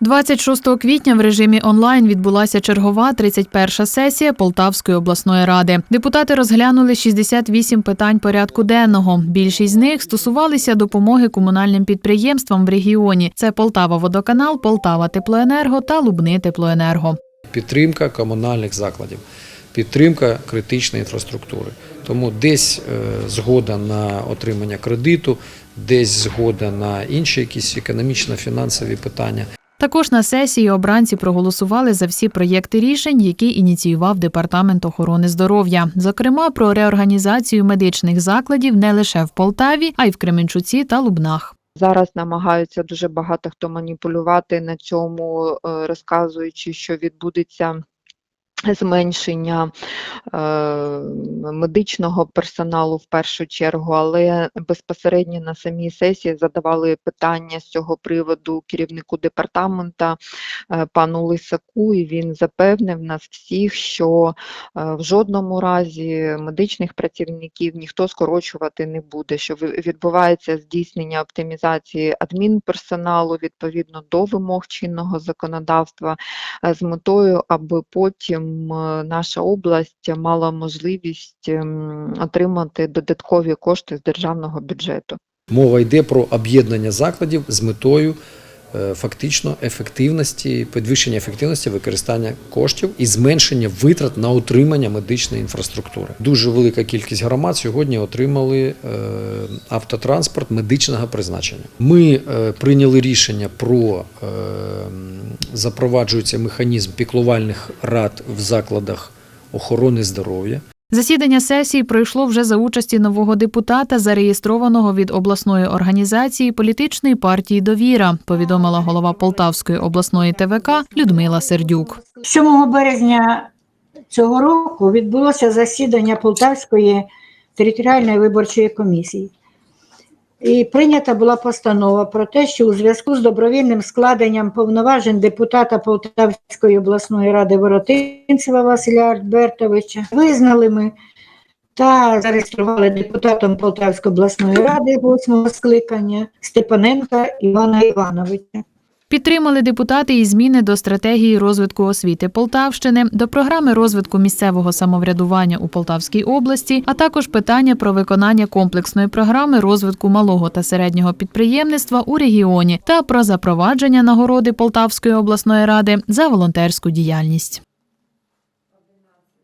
26 квітня в режимі онлайн відбулася чергова 31-ша сесія Полтавської обласної ради. Депутати розглянули 68 питань порядку денного. Більшість з них стосувалися допомоги комунальним підприємствам в регіоні. Це Полтава Водоканал, Полтава Теплоенерго та Лубни Теплоенерго. підтримка комунальних закладів, підтримка критичної інфраструктури. Тому десь е, згода на отримання кредиту, десь згода на інші якісь економічно-фінансові питання. Також на сесії обранці проголосували за всі проєкти рішень, які ініціював департамент охорони здоров'я, зокрема про реорганізацію медичних закладів не лише в Полтаві, а й в Кременчуці та Лубнах. Зараз намагаються дуже багато хто маніпулювати на цьому, е, розказуючи, що відбудеться зменшення е, медичного персоналу в першу чергу, але безпосередньо на самій сесії задавали питання з цього приводу керівнику департамента е, пану Лисаку, і він запевнив нас всіх, що е, в жодному разі медичних працівників ніхто скорочувати не буде, що відбувається здійснення оптимізації адмінперсоналу відповідно до вимог чинного законодавства з метою, аби потім наша область мала можливість ем, отримати додаткові кошти з державного бюджету. Мова йде про об'єднання закладів з метою е, фактично ефективності, підвищення ефективності використання коштів і зменшення витрат на утримання медичної інфраструктури. Дуже велика кількість громад сьогодні отримали е, автотранспорт медичного призначення. Ми е, прийняли рішення про запроваджується механізм піклувальних рад в закладах охорони здоров'я. Засідання сесії пройшло вже за участі нового депутата, зареєстрованого від обласної організації політичної партії Довіра, повідомила голова Полтавської обласної ТВК Людмила Сердюк. 7 березня цього року відбулося засідання Полтавської територіальної виборчої комісії. І прийнята була постанова про те, що у зв'язку з добровільним складенням повноважень депутата Полтавської обласної ради Воротинцева Василя Альбертовича визнали ми та зареєстрували депутатом Полтавської обласної ради восьмого скликання Степаненка Івана Івановича. Підтримали депутати і зміни до стратегії розвитку освіти Полтавщини, до програми розвитку місцевого самоврядування у Полтавській області, а також питання про виконання комплексної програми розвитку малого та середнього підприємництва у регіоні та про запровадження нагороди Полтавської обласної ради за волонтерську діяльність.